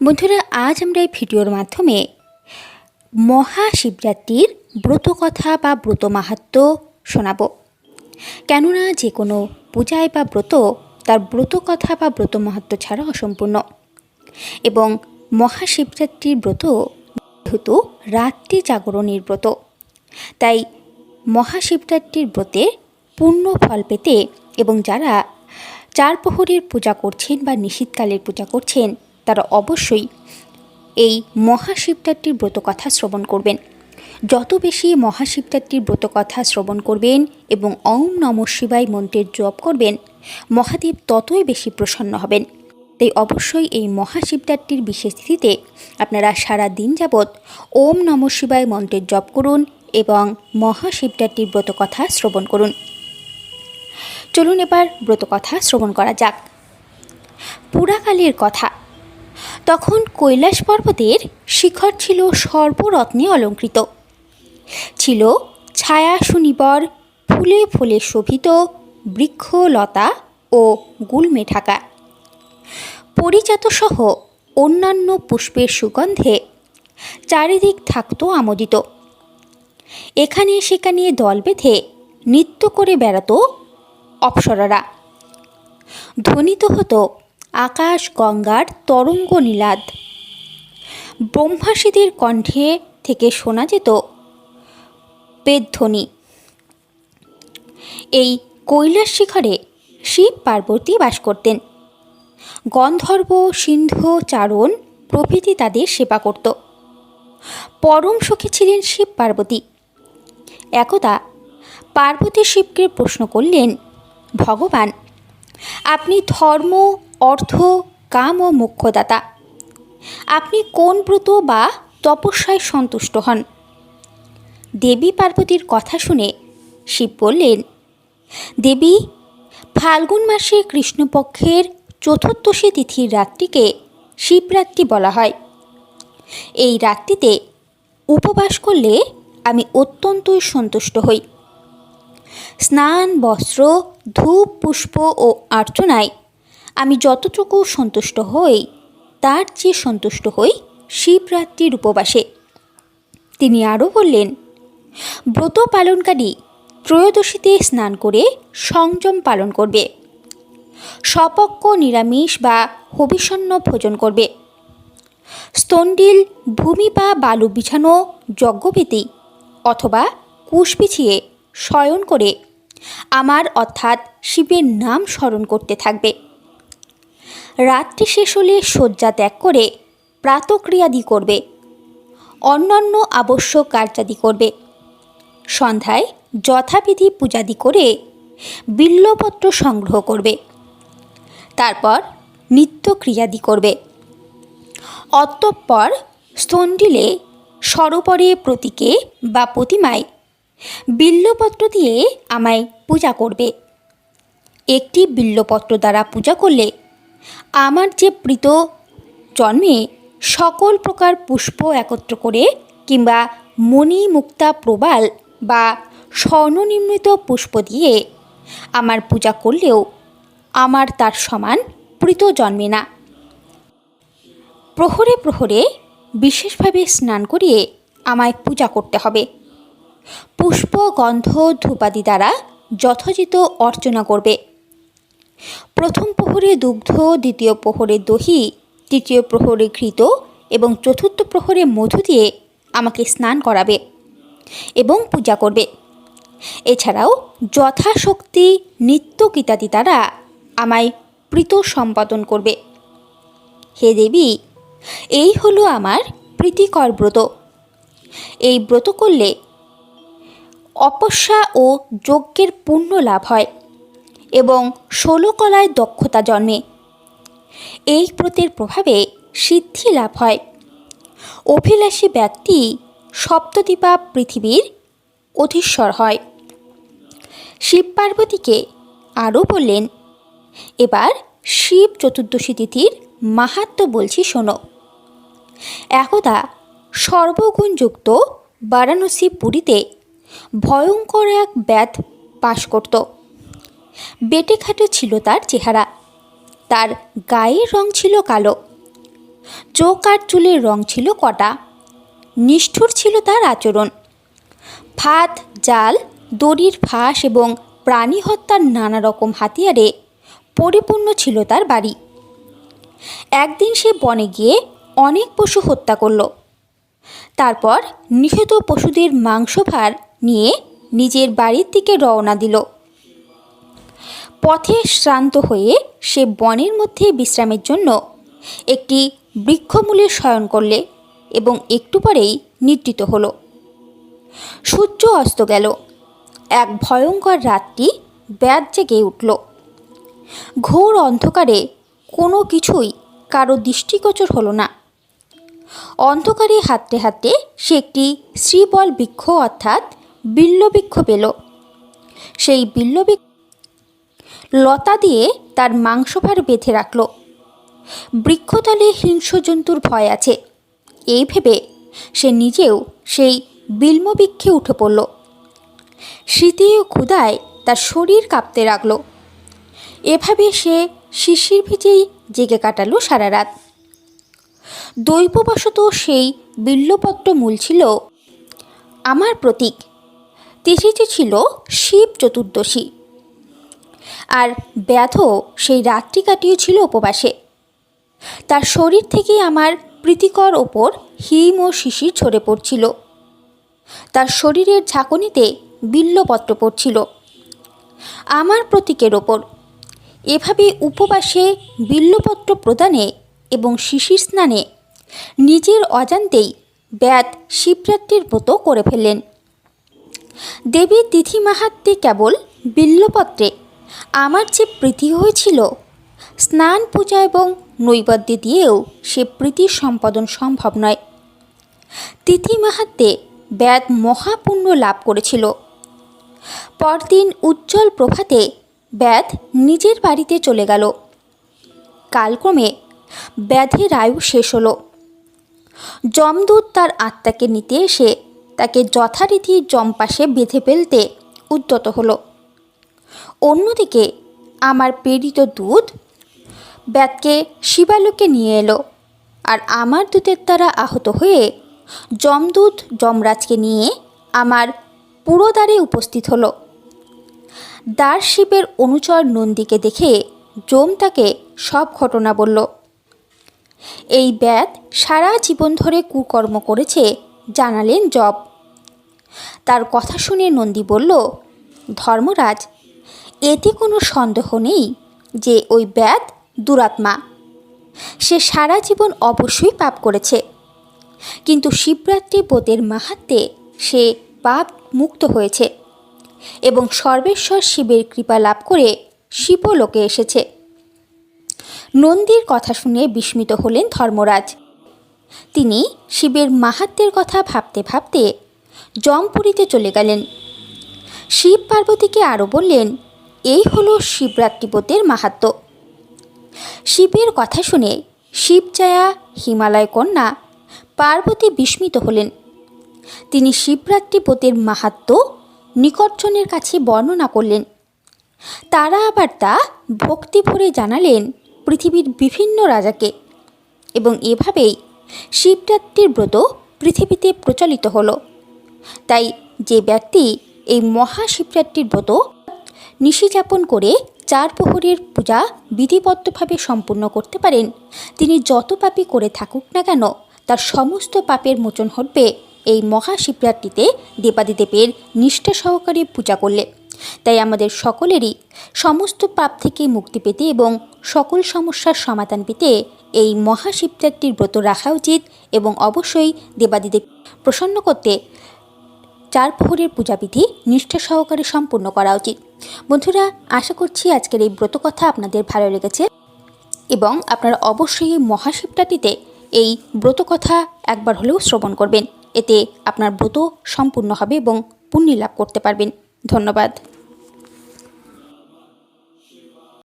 বন্ধুরা, আজ আমরা এই ভিডিওর মাধ্যমে মহাশিবরাত্রির ব্রতকথা বা ব্রত মাহাত্ম শোনাব। কেননা, যে কোনো পূজায় বা ব্রত তার ব্রতকথা বা ব্রত মাহাত্ম ছাড়া অসম্পূর্ণ। এবং মহাশিবরাত্রির ব্রত যেহেতু রাত্রি জাগরণের ব্রত, তাই মহাশিবরাত্রির ব্রতে পূর্ণ ফল পেতে এবং যারা চার প্রহরের পূজা করছেন বা নিশীতকালের পূজা করছেন তারা অবশ্যই এই মহাশিবরাত্রির ব্রতকথা শ্রবণ করবেন। যত বেশি মহাশিবরাত্রির ব্রতকথা শ্রবণ করবেন এবং ওম নম শিবায় মন্ত্রের জপ করবেন, মহাদেব ততই বেশি প্রসন্ন হবেন। তাই অবশ্যই এই মহাশিবরাত্রির বিশেষ তিথিতে আপনারা সারা দিন যাবৎ ওম নম শিবায় মন্ত্রের জপ করুন এবং মহাশিবরাত্রির ব্রতকথা শ্রবণ করুন। চলুন এবার ব্রতকথা শ্রবণ করা যাক। পুরাকালের কথা। তখন কৈলাস পর্বতের শিখর ছিল সর্বরত্নে অলঙ্কৃত। ছিল ছায়া সুনিবর, ফুলে ফুলে শোভিত বৃক্ষ লতা ও গুলমে ঢাকা। পরিজাত সহ অন্যান্য পুষ্পের সুগন্ধে চারিদিক থাকত আমোদিত। এখানে সেখানে দল বেঁধে নৃত্য করে বেড়াতো অপ্সরারা। ধ্বনিত হতো আকাশ, গঙ্গার তরঙ্গ নীলাদ। ব্রহ্মাসীদের কণ্ঠে থেকে শোনা যেত বেদধ্বনি। এই কৈলাস শিখরে শিব পার্বতী বাস করতেন। গন্ধর্ব, সিন্ধু, চারণ প্রভৃতি তাদের সেবা করত। পরম সুখী ছিলেন শিব পার্বতী। একদা পার্বতী শিবকে প্রশ্ন করলেন, ভগবান, আপনি ধর্ম অর্থ, কাম ও মোক্ষদাতা আপনি কোন ব্রত বা তপস্যায় সন্তুষ্ট হন? দেবী পার্বতীর কথা শুনে শিব বললেন, দেবী, ফাল্গুন মাসে কৃষ্ণপক্ষের চতুর্দশী তিথির রাত্রিকে শিবরাত্রি বলা হয়। এই রাত্রিতে উপবাস করলে আমি অত্যন্তই সন্তুষ্ট হই। স্নান, বস্ত্র, ধূপ, পুষ্প ও আর্চনায় আমি যতটুকু সন্তুষ্ট হই, তার চেয়ে সন্তুষ্ট হই শিবরাত্রির উপবাসে। তিনি আরও বললেন, ব্রত পালনকারী ত্রয়োদশীতে স্নান করে সংযম পালন করবে। সপক্ষ নিরামিষ বা হবিষণ্য ভোজন করবে। স্তন্ডিল, ভূমি বা বালু বিছানো যজ্ঞবেদী অথবা কুশ বিছিয়ে শয়ন করে আমার অর্থাৎ শিবের নাম স্মরণ করতে থাকবে। রাত্রি শেষ হলে শয্যা ত্যাগ করে প্রাতক্রিয়াদি করবে। অন্যান্য আবশ্যক কার্যাদি করবে। সন্ধ্যায় যথাবিধি পূজাদি করে বিল্লপত্র সংগ্রহ করবে। তারপর নিত্যক্রিয়াদি করবে। অতঃপর স্তন্ডিলে সরোপরে প্রতীকে বা প্রতিমায় বিল্লপত্র দিয়ে আমায় পূজা করবে। একটি বিল্লপত্র দ্বারা পূজা করলে আমার যে প্রীত জন্মে সকল প্রকার পুষ্প একত্র করে কিংবা মণি মুক্তা প্রবাল বা স্বর্ণনির্মিত পুষ্প দিয়ে আমার পূজা করলেও আমার তার সমান প্রীত জন্মে না। প্রহরে প্রহরে বিশেষভাবে স্নান করিয়ে আমায় পূজা করতে হবে। পুষ্প, গন্ধ, ধূপাদি দ্বারা যথাযথ অর্চনা করবে। প্রথম প্রহরে দুগ্ধ, দ্বিতীয় প্রহরে দহি, তৃতীয় প্রহরে ঘৃত এবং চতুর্থ প্রহরে মধু দিয়ে আমাকে স্নান করাবে এবং পূজা করবে। এছাড়াও যথাশক্তি নিত্য কিতাদি দ্বারা আমায় প্রীত সম্পাদন করবে। হে দেবী, এই হলো আমার প্রীতিকর ব্রত। এই ব্রত করলে অপস্যা ও যজ্ঞের পুণ্য লাভ হয়। এবং ষোলকলায় দক্ষতা জন্মে। এই ব্রতের প্রভাবে সিদ্ধি লাভ হয়। অভিলাষী ব্যক্তি সপ্তদ্বীপা পৃথিবীর অধীশ্বর হয়। শিব পার্বতীকে আরও বললেন, এবার শিব চতুর্দশী তিথির মাহাত্ম বলছি শোনো। একদা সর্বগুণযুক্ত বারাণসী পুরীতে ভয়ঙ্কর এক ব্যাধ পাশ করত। বেটে খাটে ছিল তার চেহারা। তার গায়ের রং ছিল কালো, চোখ আর চুলের রং ছিল কটা। নিষ্ঠুর ছিল তার আচরণ। ফাঁদ, জাল, দড়ির ফাঁস এবং প্রাণী হত্যার নানা রকম হাতিয়ারে পরিপূর্ণ ছিল তার বাড়ি। একদিন সে বনে গিয়ে অনেক পশু হত্যা করল। তারপর নিহত পশুদের মাংসভার নিয়ে নিজের বাড়ির দিকে রওনা দিল। পথে শ্রান্ত হয়ে সে বনের মধ্যে বিশ্রামের জন্য একটি বৃক্ষমূলে শয়ন করলে এবং একটু পরেই নিদ্রিত হলো। সূর্য অস্ত গেল। এক ভয়ঙ্কর রাত্রি ব্যাদ জেগে উঠল। ঘোর অন্ধকারে কোনো কিছুই কারও দৃষ্টিগোচর হলো না। অন্ধকারে হাঁটতে হাঁটতে সে একটি শ্রীবল বৃক্ষ অর্থাৎ বিল্লবৃক্ষ পেল। সেই বিল্লবৃক্ষ লতা দিয়ে তার মাংসভার বেঁধে রাখল। বৃক্ষতলে হিংস্র জন্তুর ভয় আছে। এই ভেবে সে নিজেও সেই বিল্মবৃক্ষে উঠে পড়ল। স্মৃতি ও ক্ষুদায় তার শরীর কাঁপতে রাখল এভাবে সে শিশির ভিজেই জেগে কাটালো সারা রাত দৈববশত সেই বিল্লপত্র মূল ছিল আমার প্রতীক। তিথিটি ছিল শিব চতুর্দশী। আর ব্যাধ সেই রাত্রি কাটিয়েছিল উপবাসে। তার শরীর থেকে আমার প্রীতিকর ওপর হিম ও শিশির ঝরে পড়ছিল। তার শরীরের ঝাঁকুনিতে বিল্লপত্র পড়ছিল। আমার প্রতীকের ওপর। এভাবে উপবাসে বিল্লপত্র প্রদানে এবং শিশির স্নানে নিজের অজান্তেই ব্যাদ শিবরাত্রির ব্রত করে ফেললেন। দেবীর তিথি মাহাত্মে কেবল বিল্লপত্রে আমার যে প্রীতি হয়েছিল, স্নান, পূজা এবং নৈবেদ্য দিয়েও সে প্রীতি সম্পাদন সম্ভব নয়। তিথি মাহাত্মে ব্যাদ মহাপুণ্য লাভ করেছিল। পরদিন উজ্জ্বল প্রভাতে ব্যাধ নিজের বাড়িতে চলে গেল। কালক্রমে ব্যাধের আয়ু শেষ হলো। যমদূত তার আত্মাকে নিতে এসে তাকে যথারীতি জমপাশে বেঁধে ফেলতে উদ্যত হলো। অন্যদিকে আমার প্রেরিত দুধ ব্যাতকে শিবালুকে নিয়ে এলো আর আমার দুধের দ্বারা আহত হয়ে যমদূত যমরাজকে নিয়ে আমার পুরোদ্বারে উপস্থিত হলো। দ্বার শিবের অনুচর নন্দীকে দেখে যম তাকে সব ঘটনা বলল। এই ব্যাত সারা জীবন ধরে কুকর্ম করেছে জানালেন জব তার কথা শুনে নন্দী বলল, ধর্মরাজ এতে কোনো সন্দেহ নেই যে ওই ব্যাধ দুরাত্মা। সে সারা জীবন অবশ্যই পাপ করেছে। কিন্তু শিবরাত্রি বোধের মাহাত্মে সে পাপ মুক্ত হয়েছে এবং সর্বেশ্বর শিবের কৃপা লাভ করে শিবলোকে এসেছে। নন্দীর কথা শুনে বিস্মিত হলেন ধর্মরাজ। তিনি শিবের মাহাত্মের কথা ভাবতে ভাবতে জমপুরীতে চলে গেলেন। শিব পার্বতীকে আরও বললেন এই হলো শিবরাত্রিপতের মাহাত্ম। শিবের কথা শুনে শিবজায়া হিমালয় কন্যা পার্বতী বিস্মিত হলেন। তিনি শিবরাত্রিপতের মাহাত্ম নিকটজনের কাছে বর্ণনা করলেন। তারা আবার তা ভক্তি ভরে জানালেন পৃথিবীর বিভিন্ন রাজাকে এবং এভাবেই শিবরাত্রির ব্রত পৃথিবীতে প্রচলিত হলো। তাই যে ব্যক্তি এই মহাশিবরাত্রির ব্রত নিশিযাপন করে চার প্রহরের পূজা বিধিবদ্ধভাবে সম্পূর্ণ করতে পারেন। তিনি যত পাপই করে থাকুক না কেন, তার সমস্ত পাপের মোচন ঘটবে এই মহাশিবরাত্রিতে দেবাদিদেবের নিষ্ঠা সহকারে পূজা করলে। তাই আমাদের সকলেরই সমস্ত পাপ থেকে মুক্তি পেতে এবং সকল সমস্যার সমাধান পেতে এই মহাশিবরাত্রির ব্রত রাখা উচিত এবং অবশ্যই দেবাদিদেব প্রসন্ন করতে চার প্রহরের পূজাবিধি নিষ্ঠা সহকারে সম্পূর্ণ করা উচিত। বন্ধুরা, আশা করছি আজকের এই ব্রত কথা আপনাদের ভালো লেগেছে এবং আপনারা অবশ্যই মহাশিবরাত্রিতে এই ব্রত কথা একবার হলেও শ্রবণ করবেন। এতে আপনার ব্রত সম্পূর্ণ হবে এবং পুণ্য লাভ করতে পারবেন। ধন্যবাদ।